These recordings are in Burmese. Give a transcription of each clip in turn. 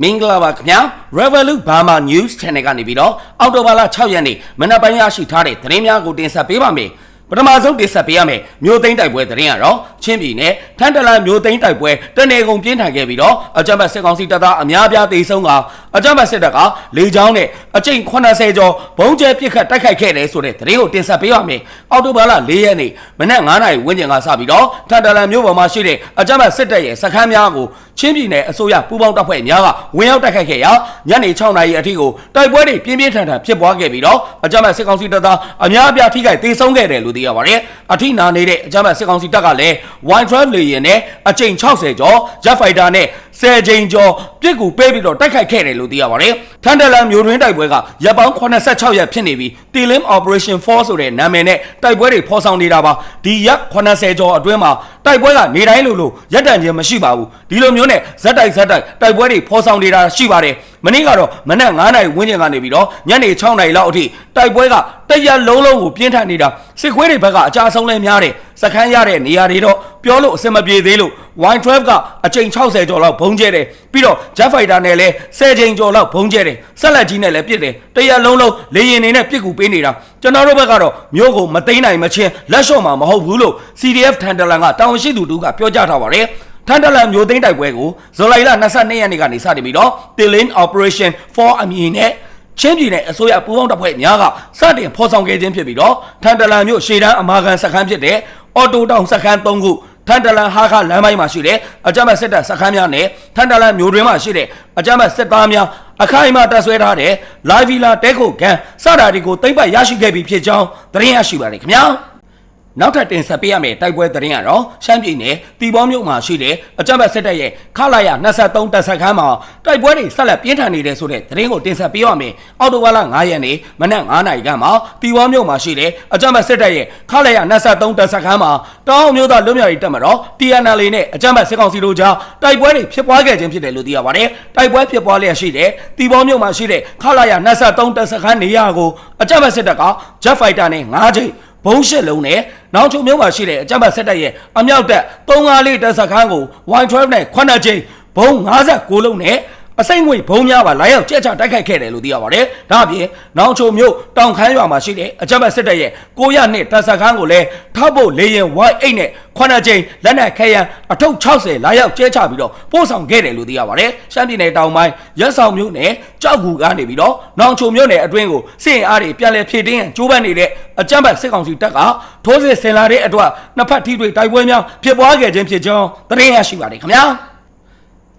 မင်္ဂလာပါခင်ဗျာ Revolut Burma News Channel ကနေပြီးတော့အောက်တိုဘာလ6ရက်နေ့မနက်ပိုင်းရရှိထားတဲ့သတင်းများကိုတင်ဆက်ပေးပါမယ်ပထမဆုံးတင်ဆက်ပေးရမယ်မြို့သိမ်းတိုက်ပွဲသတင်းကတော့ချင်းပြည်နယ်ထန်တလန်မြို့သိမ်းတိုက်ပွဲတနေကုန်ပြင်းထန်ခဲ့ပြီးတော့အကြမ်းဖက်စစ်ကောင်စီတပ်သားအများပြားတေဆုံးက အကြမ်းဖက်စစ်တပ်ကလေကြောင်းနဲ့အကြိမ်80ကျော်ဘုံကျဲပစ်ခတ်တိုက်ခိုက်ခဲ့တယ်ဆိုတဲ့သတင်းကိုတင်ဆက်ပေးရမယ်အောက်တိုဘာလ4ရက်နေ့မနက်9:00နာရီဝန်းကျင်ကစပြီးတော့ထန်တလန်မြို့ပေါ်မှာရှိတဲ့အကြမ်းဖက်စစ်တပ်ရဲ့စခန်းများကိုချင်းပြည်နယ်အစိုးရပူးပေါင်းတပ်ဖွဲ့များကဝင်ရောက်တိုက်ခိုက်ခဲ့ရာညနေ6နာရီအထိကိုတိုက်ပွဲတွေပြင်းပြင်းထန်ထန်ဖြစ်ပွားခဲ့ပြီးတော့အကြမ်းဖက်စစ်ကောင်စီတပ်သားအများအပြားထိခိုက်ဒေဆုံးခဲ့တယ်လို့သိရပါတယ်။အထိနာနေတဲ့အကြမ်းဖက်စစ်ကောင်စီတပ်ကလည်း Y12 လေယာဉ်နဲ့အကြိမ်60ကျော် Jet Fighter နဲ့ 10ကြိမ်ကျော်ပြစ်ကူပေးပြီးတော့တိုက်ခိုက်ခဲ့တယ်လို့သိရပါတယ်။ထန်တလန်မျိုးတွင်းတိုက်ပွဲကရပ်ပေါင်း86ရက်ဖြစ်နေပြီး Tilim Operation Force ဆိုတဲ့နာမည်နဲ့တိုက်ပွဲတွေဖော်ဆောင်နေတာပါ။ဒီရက်80ကျော်အတွင်းမှာတိုက်ပွဲကနေတိုင်းလိုလိုရပ်တန့်ခြင်းမရှိပါဘူး။ဒီလိုမျိုးနဲ့ဇက်တိုက်ဇက်တိုက်တိုက်ပွဲတွေဖော်ဆောင်နေတာရှိပါတယ်။မနေ့ကတော့မနက်9နာရီဝန်းကျင်ကနေပြီးတော့ညနေ6နာရီလောက်အထိတိုက်ပွဲကတရက်လုံးလုံးကိုပြင်းထန်နေတာစစ်ခွေးတွေဘက်ကအကြအဆုံးလဲများတယ် စခန်းရတဲ့နေရာတွေတော့ပြောလို့အဆင်မပြေသေးလို့ Y12 ကအကြိမ်60ကျော်လောက်ဘုံကျဲတယ်ပြီးတော့ Jet Fighter နဲ့လည်း10ကြိမ်ကျော်လောက်ဘုံကျဲတယ်ဆက်လက်ကြီးနဲ့လည်းပြစ်တယ်တရက်လုံးလုံးလေရင်နေနဲ့ပြစ်ကူပေးနေတာကျွန်တော်တို့ဘက်ကတော့မျိုးကိုမသိမ်းနိုင်မချင်းလက်လျှော့မှာမဟုတ်ဘူးလို့ CDF ထန်တလန်ကတာဝန်ရှိသူတူကပြောကြားထားပါတယ်ထန်တလန်မျိုးသိမ်းတိုက်ပွဲကိုဇူလိုင်လ22ရက်နေ့ကနေစတင်ပြီးတော့ Tilin Operation for အမည်နဲ့ချင်းပြည်နယ်အစိုးရပူးပေါင်းတပ်ဖွဲ့များကစတင်ဖော်ဆောင်ခဲ့ခြင်းဖြစ်ပြီးတော့ထန်တလန်မြို့ရှေ့တန်းအမာခံစခန်းဖြစ်တဲ့ အော်တိုတောင်စခန်း3ခုထန်တလန်ဟာခလမ်းပိုင်းမှာရှိတဲ့အကြမ်းဖက်စစ်တပ်စခန်းများနဲ့ထန်တလန်မြို့တွင်းမှာရှိတဲ့အကြမ်းဖက်စစ်သားများအခိုင်အမာတပ်ဆွဲထားတဲ့လာဗီလာတဲခိုကန်စတာတွေကိုသိမ့်ပိုက်ရရှိခဲ့ပြီးဖြစ်ကြောင်းသတင်းရရှိပါတယ်ခင်ဗျာ နောက်ထပ်တင်ဆက်ပေးရမယ့်တိုက်ပွဲသတင်းကတော့ရှမ်းပြည်နယ်တီဘောမြို့မှာရှိတဲ့အကြမ်းဖက်စစ်တပ်ရဲ့ခလာရ23တပ်စခန်းမှာတိုက်ပွဲတွေဆက်လက်ပြင်းထန်နေတယ်ဆိုတဲ့သတင်းကိုတင်ဆက်ပေးရမယ်။အော်တိုဘာလ9ရက်နေ့မနက်9နာရီခန့်မှာတီဘောမြို့မှာရှိတဲ့အကြမ်းဖက်စစ်တပ်ရဲ့ခလာရ23တပ်စခန်းမှာတောင်းမျိုးသားလွတ်မြောက်ရေးတပ်မတော် TNL နဲ့အကြမ်းဖက်စစ်ကောင်စီတို့ကြားတိုက်ပွဲတွေဖြစ်ပွားခဲ့ခြင်းဖြစ်တယ်လို့သိရပါတယ်။တိုက်ပွဲဖြစ်ပွားလျက်ရှိတဲ့တီဘောမြို့မှာရှိတဲ့ခလာရ23တပ်စခန်းနေရာကိုအကြမ်းဖက်စစ်တပ်က Jet Fighter နဲ့9ချိန် ဘုံရှစ်လုံးနဲ့နောက်ချုံမျိုးမှာရှိတဲ့အကြမ်းဖက်စစ်တပ်ရဲ့အမြောက်တပ်354လေးတပ်စခန်းကို Y12 နဲ့9ချိန်ဘုံ56လုံးနဲ့ အစိမ့်ငွေဘုံများပါလာရောက်ကြက်ချတိုက်ခိုက်ခဲ့တယ်လို့သိရပါတယ်။ဒါအပြင်နောက်ချုံမျိုးတောင်ခမ်းရွာမှာရှိတဲ့အကြမ်းဖက်စစ်တပ်ရဲ့900နှစ်တပ်စခန်းကိုလည်းထောက်ဖို့လေရင် Y8 နဲ့9ချိန်လက်နက်ခဲယမ်းအထုပ်60လာရောက်ကျဲချပြီးတော့ပို့ဆောင်ခဲ့တယ်လို့သိရပါတယ်။ရှမ်းပြည်နယ်တောင်ပိုင်းရက်ဆောင်မျိုးနဲ့ကြောက်ကူကနေပြီးတော့နောင်ချုံမျိုးနယ်အတွင်းကိုစစ်ရင်အားတွေပြန်လည်ဖြည့်တင်းရန်ကြိုးပမ်းနေတဲ့အကြမ်းဖက်စစ်ကောင်စီတပ်ကထိုးစစ်ဆင်လာတဲ့အတွက်နှစ်ဖက်ထိတွေ့တိုက်ပွဲများဖြစ်ပွားခဲ့ခြင်းဖြစ်ကြောင်းသတင်းရရှိပါတယ်ခင်ဗျာ။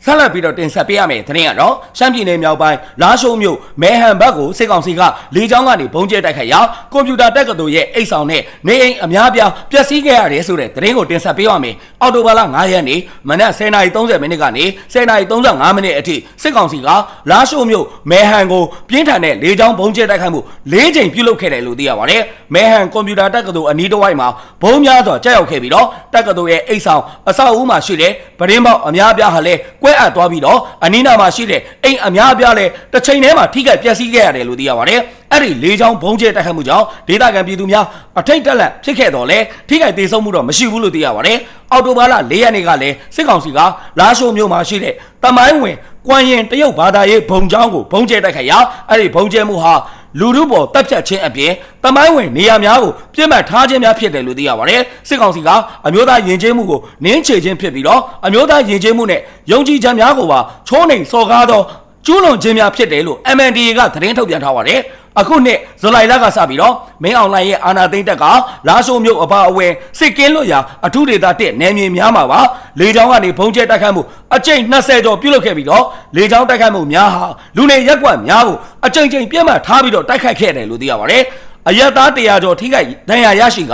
ဆက်လက်ပြီးတော့တင်ဆက်ပေးရမယ်သတင်းကတော့ရှမ်းပြည်နယ်မြောက်ပိုင်းလာရှိုးမြို့မဲဟန်ဘက်ကိုစစ်ကောင်စီကလေကြောင်းကနေဘုံကျဲတိုက်ခိုက်ရာကွန်ပျူတာတက္ကသိုလ်ရဲ့အိတ်ဆောင်နဲ့နေအိမ်အများပြားပျက်စီးခဲ့ရတယ်ဆိုတဲ့သတင်းကိုတင်ဆက်ပေးရမယ်အော်တိုဘာလ9ရက်နေ့မနက်10:30မိနစ်ကနေ10:35မိနစ်အထိစစ်ကောင်စီကလာရှိုးမြို့မဲဟန်ကိုပြင်းထန်တဲ့လေကြောင်းဘုံကျဲတိုက်ခိုက်မှု၄ချိန်ပြုလုပ်ခဲ့တယ်လို့သိရပါတယ်မဲဟန်ကွန်ပျူတာတက္ကသိုလ်အနီးတစ်ဝိုက်မှာဘုံများစွာကြောက်ရောက်ခဲ့ပြီးတော့တက္ကသိုလ်ရဲ့အိတ်ဆောင်အဆောက်အဦမှာရှိတဲ့ပရင်းပေါက်အများပြားဟာလည်းကွဲအပ်သွားပြီးတော့အနီးနားမှာရှိတဲ့အိမ်အများအပြားလဲတစ်ချိန်တည်းမှာထိခိုက်ပျက်စီးခဲ့ရတယ်လို့သိရပါတယ်။အဲ့ဒီလေးချောင်းဘုံကျဲတိုက်ခတ်မှုကြောင့်ဒေသခံပြည်သူများအထိတ်တက်လက်ဖြစ်ခဲ့တော့လဲထိခိုက်ဒေဆုံးမှုတော့မရှိဘူးလို့သိရပါတယ်။အော်တိုဘာလ၄ရက်နေ့ကလည်းစစ်ကောင်စီကလာရှိုးမြို့မှာရှိတဲ့တမိုင်းဝင်ကွမ်ရင်တရုတ်ဘာသာရေးဘုံချောင်းကိုဘုံကျဲတိုက်ခတ်ရာအဲ့ဒီဘုံကျဲမှုဟာ လူမှုပေါ်တပ်ဖြတ်ခြင်းအပြင်တမိုင်းဝင်နေရာများကိုပြစ်မှတ်ထားခြင်းများဖြစ်တယ်လို့သိရပါတယ်စစ်ကောင်စီကအမျိုးသားယဉ်ကျေးမှုကိုနင်းချေခြင်းဖြစ်ပြီးတော့အမျိုးသားယဉ်ကျေးမှုနဲ့ယုံကြည်ချက်များကိုပါချိုးနှိမ်စော်ကားသောကျူးလွန်ခြင်းများဖြစ်တယ်လို့ MNDA ကသတင်းထုတ်ပြန်ထားပါတယ် အခုနှစ်ဇူလိုင်လကစပြီးတော့မင်းအောင်လှိုင်ရဲ့အာဏာသိမ်းတက်ကလာရှိုးမြို့အပါအဝင်စစ်ကင်းလွတ်ရာအထူးဒေသတက်နယ်မြေများမှာပါလေကြောင်းကနေဘုံကျဲတိုက်ခတ်မှုအကြိမ်20ကျော်ပြုလုပ်ခဲ့ပြီးတော့လေကြောင်းတိုက်ခတ်မှုများဟာလူနေရက်ကွက်များကိုအကြိမ်ကြိမ်ပြည့်မှတ်ထားပြီးတော့တိုက်ခိုက်ခဲ့တယ်လို့သိရပါတယ်အယက်သားတရားကျော်ထိခိုက်ဒဏ်ရာရရှိက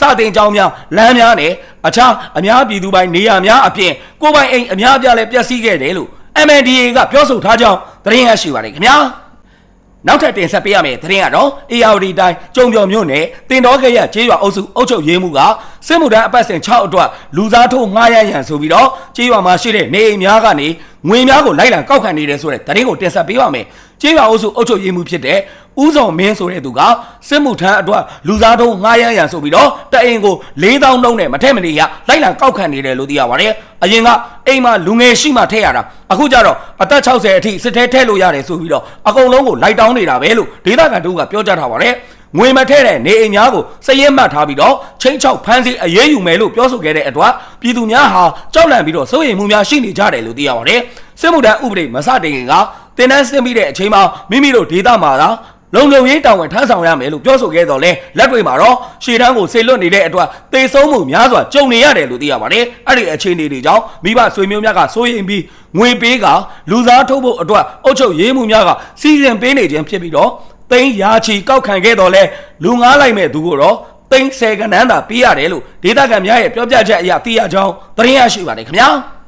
စတင်ကြောင်းများလမ်းများနဲ့အခြားအများပြည်သူပိုင်းနေရာများအပြင်ကိုပိုင်အိမ်အများအပြားလည်းပျက်စီးခဲ့တယ်လို့ MNDA ကပြောဆိုထားကြောင်းသတင်းရရှိပါတယ်ခင်ဗျာ နောက်ထပ်တင်ဆက်ပေးရမယ့်သတင်းကတော့ ARD တိုင်းကျုံပြော်မြို့နယ်တင်တော်ခရကျေးရွာအုပ်စုအုပ်ချုပ်ရေးမှုကစစ်မှုထမ်းအပတ်စဉ်6အတွက်လူစားထိုးငှားရမ်းရန်ဆိုပြီးတော့ကျေးရွာမှာရှိတဲ့နေအိမ်များကနေငွေများကိုလိုက်လံကောက်ခံနေတယ်ဆိုတဲ့သတင်းကိုတင်ဆက်ပေးပါမယ်။ ကျေးရွာအုပ်စုအုပ်ချုပ်ရေးမှူးဖြစ်တဲ့ဦးစောမင်းဆိုတဲ့သူကစစ်မှုထမ်းအတွက်လူစားတုံးငှားရမ်းရန်ဆိုပြီးတော့တအိမ်ကို4000တုံးနဲ့မထက်မနေရလိုက်လံကောက်ခံနေတယ်လို့သိရပါတယ်။အရင်ကအိမ်မှာလူငယ်ရှိမှထည့်ရတာအခုကျတော့အသက်60အထိစစ်ထဲထည့်လို့ရတယ်ဆိုပြီးတော့အကုန်လုံးကိုလိုက်တောင်းနေတာပဲလို့ဒေသခံတို့ကပြောကြထားပါတယ်။ငွေမထည့်တဲ့နေအိမ်များကိုစည်ရဲမှတ်ထားပြီးတော့ချင်းချောက်ဖမ်းဆီးအရေးယူမယ်လို့ပြောဆိုခဲ့တဲ့အတွက်ပြည်သူများဟာကြောက်လန့်ပြီးတော့စိုးရိမ်မှုများရှိနေကြတယ်လို့သိရပါတယ်။စစ်မှုထမ်းဥပဒေမစတင်ခင်က တင်တန်းဆင်းပြီးတဲ့အချိန်မှာမိမိတို့ဒေသမှာသာလုံလုံရေးတောင်းဝန်ထမ်းဆောင်ရမယ်လို့ပြောဆိုခဲ့တော့လဲလက်တွေမှာတော့ရှေ့တန်းကိုဆေလွတ်နေတဲ့အတွက်တေဆုံးမှုများစွာကြုံနေရတယ်လို့သိရပါတယ်။အဲ့ဒီအခြေအနေတွေကြောင့်မိဘဆွေမျိုးများကစိုးရိမ်ပြီးငွေပေးကလူစားထုတ်ဖို့အတွက်အုပ်ချုပ်ရေးမှုများကစီစဉ်ပေးနေခြင်းဖြစ်ပြီးတော့သိန်းရာချီကောက်ခံခဲ့တော့လဲလူငားလိုက်မဲ့သူကိုတော့သိန်းဆယ်ကနန်းသာပေးရတယ်လို့ဒေသခံများရဲ့ပြောပြချက်အရသိရကြောင်းသတင်းရရှိပါတယ်ခင်ဗျာ။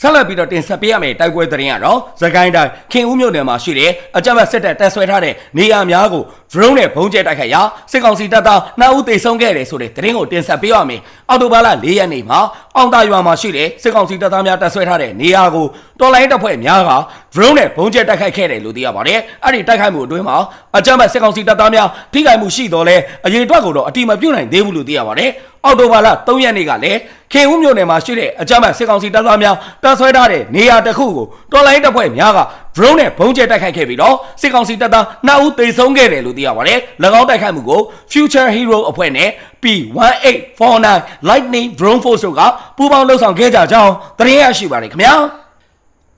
ဆက်လက်ပြီးတော့တင်ဆက်ပေးရမယ့်တိုက်ပွဲသတင်းကတော့သခိုင်းတိုင်းခင်ဦးမြို့နယ်မှာရှိတဲ့အကြမ်းဖက်စစ်တပ်တပ်ဆွဲထားတဲ့နေရာများကို drone နဲ့ဘုံကျဲတိုက်ခိုက်ရာစစ်ကောင်စီတပ်သား2ဦးသေဆုံးခဲ့တယ်ဆိုတဲ့သတင်းကိုတင်ဆက်ပေးရမယ်။အော်တိုဘာလ4ရက်နေ့မှာအောင်တာရွာမှာရှိတဲ့စစ်ကောင်စီတပ်သားများတပ်ဆွဲထားတဲ့နေရာကိုတော်လိုင်းတပ်ဖွဲ့များက drone နဲ့ဘုံကျဲတိုက်ခိုက်ခဲ့တယ်လို့သိရပါတယ်။အဲ့ဒီတိုက်ခိုက်မှုအတွင်းမှာအကြမ်းဖက်စစ်ကောင်စီတပ်သားများထိခိုက်မှုရှိတော်လဲအရေးအတွက်ကိုတော့အတိမပြုတ်နိုင်သေးဘူးလို့သိရပါတယ်။အော်တိုဘာလ3ရက်နေ့ကလည်းခင်ဦးမြို့နယ်မှာရှိတဲ့အကြမ်းဖက်စစ်ကောင်စီတပ်သားများတပ်ဆွဲထားတဲ့နေရာတစ်ခုကိုတော်လိုင်းတပ်ဖွဲ့များက drone နဲ့ဘုံကျဲတိုက်ခိုက်ခဲ့ပြီးတော့စစ်ကောင်စီတပ်သား2ဦးသေဆုံးခဲ့တယ်လို့သိရပါတယ်။၎င်းတိုက်ခိုက်မှုကို Future Hero အဖွဲ့နဲ့ P1849 Lightning Drone Force တို့ကပူးပေါင်းလှုပ်ဆောင်ခဲ့ကြကြောင်းသတင်းရရှိပါတယ်ခင်ဗျာ။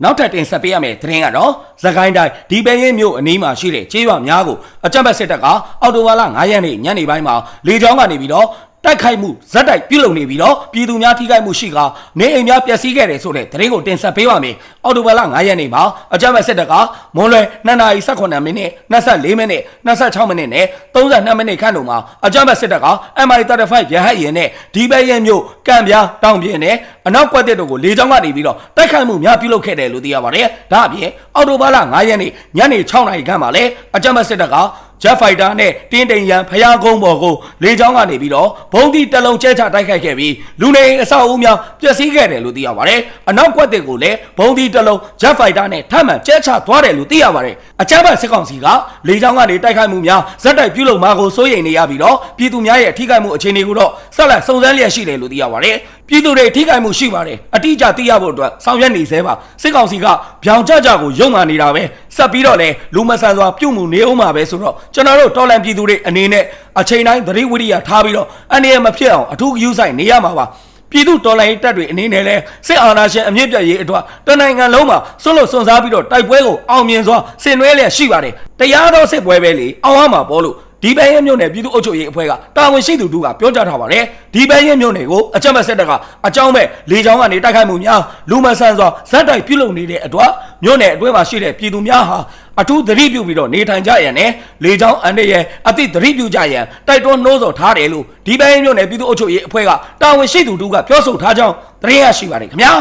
နောက်ထပ်တင်ဆက်ပေးရမယ့်သတင်းကတော့သခိုင်းတိုင်းဒီပဲရင်မြို့အနီးမှာရှိတဲ့ကျေးရွာများကိုအကြမ်းဖက်စစ်တပ်ကအော်တိုဝါလာ9ရက်နေ့ညနေပိုင်းမှာလေကြောင်းကနေပြီးတော့ တိုက်ခိုက်မှုဇက်တိုက်ပြုလုပ်နေပြီးတော့ပြည်သူများထိခိုက်မှုရှိကနေအိမ်များပျက်စီးခဲ့တယ်ဆိုတဲ့သတင်းကိုတင်ဆက်ပေးပါမယ်။အော်တိုဘာလ9ရက်နေ့မှာအကြမ်းဖက်စစ်တပ်ကမွန်လွယ်2နာရီ18မိနစ်24မိနစ်26မိနစ်နဲ့32မိနစ်ခန့်တို့မှာအကြမ်းဖက်စစ်တပ်က MI35 ရဟတ်ယာဉ်နဲ့ဒီပဲရဲမြို့ကံပြားတောင်ပြင်းနဲ့အနောက်ကွက်တက်တို့ကိုလေကြောင်းကနေပြီးတော့တိုက်ခိုက်မှုများပြုလုပ်ခဲ့တယ်လို့သိရပါတယ်။ဒါအပြင်အော်တိုဘာလ9ရက်နေ့ညနေ6နာရီခန့်မှာလည်းအကြမ်းဖက်စစ်တပ်က ဂျက်ဖိုက်တာနဲ့တင်းတိန်ရန်ဖျားကုန်းပေါ်ကိုလေကြောင်းကနေပြီးတော့ဘုံတိတက်လုံးကျဲချတိုက်ခိုက်ခဲ့ပြီးလူနေအိမ်အဆောက်အဦများပျက်စီးခဲ့တယ်လို့သိရပါတယ်။အနောက်ကွက်တစ်ကိုလည်းဘုံတိတက်လုံးဂျက်ဖိုက်တာနဲ့ထပ်မံကျဲချသွားတယ်လို့သိရပါတယ်။အကြမ်းဖက်စစ်ကောင်စီကလေကြောင်းကနေတိုက်ခိုက်မှုများဇက်တိုက်ပြုလုပ်မှာကိုစိုးရိမ်နေရပြီးတော့ပြည်သူများရဲ့ထိခိုက်မှုအခြေအနေကိုတော့ဆက်လက်စုံစမ်းလျက်ရှိတယ်လို့သိရပါတယ်။ပြည်သူတွေထိခိုက်မှုရှိပါတယ်။အတိအကျသိရဖို့အတွက်ဆောင်ရွက်နေသေးပါ။စစ်ကောင်စီကဗျောင်ကြကြကိုယုံမှနေတာပဲ။ဆက်ပြီးတော့လည်းလူမဆန်စွာပြုတ်မှုနေအောင်မှာပဲဆိုတော့ကျွန်တော်တို့တော်လန်ပြည်သူတွေအနေနဲ့အချိန်တိုင်းသတိဝိရိယထားပြီးတော့အနေရမဖြစ်အောင်အထူးဂရုစိုက်နေရမှာပါပြည်သူတော်လှန်ရေးတပ်တွေအနေနဲ့လဲစစ်အာဏာရှင်အမြင့်ပြတ်ရေးအတွက်တနိုင်ငံလုံးမှာဆွလို့စွန့်စားပြီးတော့တိုက်ပွဲကိုအောင်မြင်စွာဆင်နွှဲလျက်ရှိပါတယ်တရားတော်စစ်ပွဲပဲလေအောင်ရမှာပေါ့လို့ဒီပဲရဲမြို့နယ်ပြည်သူ့အုပ်ချုပ်ရေးအဖွဲ့ကတာဝန်ရှိသူတို့ကပြောကြားထားပါတယ်ဒီပဲရဲမြို့နယ်ကိုအကြမ်းဖက်စစ်တပ်ကအကြောင်းမဲ့လေကြောင်းကနေတိုက်ခိုက်မှုများလူမဆန်စွာဇက်တိုက်ပြုလုပ်နေတဲ့အတွက်မြို့နယ်အတွင်းမှာရှိတဲ့ပြည်သူများဟာ အထူးသတိပြုပြီးတော့နေထိုင်ကြရန်နဲ့လေကြောင်းအန်ရရဲ့အသည့်သတိပြုကြရန်တိုက်တွန်းနှိုးဆော်ထားတယ်လို့ဒီပဲရဲမြို့နယ်ပြည်သူ့အုပ်ချုပ်ရေးအဖွဲ့ကတာဝန်ရှိသူတို့ကပြောဆိုထားကြောင်းသတင်းရရှိပါတယ်ခင်ဗျာ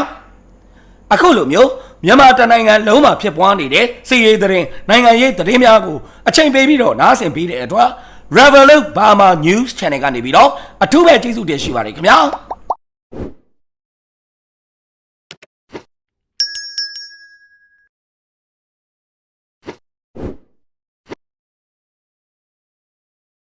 အခုလိုမျိုးမြန်မာတနိုင်ငံလုံးမှာဖြစ်ပွားနေတဲ့စီရေးသတင်းနိုင်ငံရေးသတင်းများကိုအချိန်ပေးပြီးတော့နားဆင်ပေးတဲ့အတွက် Revolut Burma News Channel ကနေပြီးတော့အထူးပဲကျေးဇူးတင်ရှိပါတယ်ခင်ဗျာ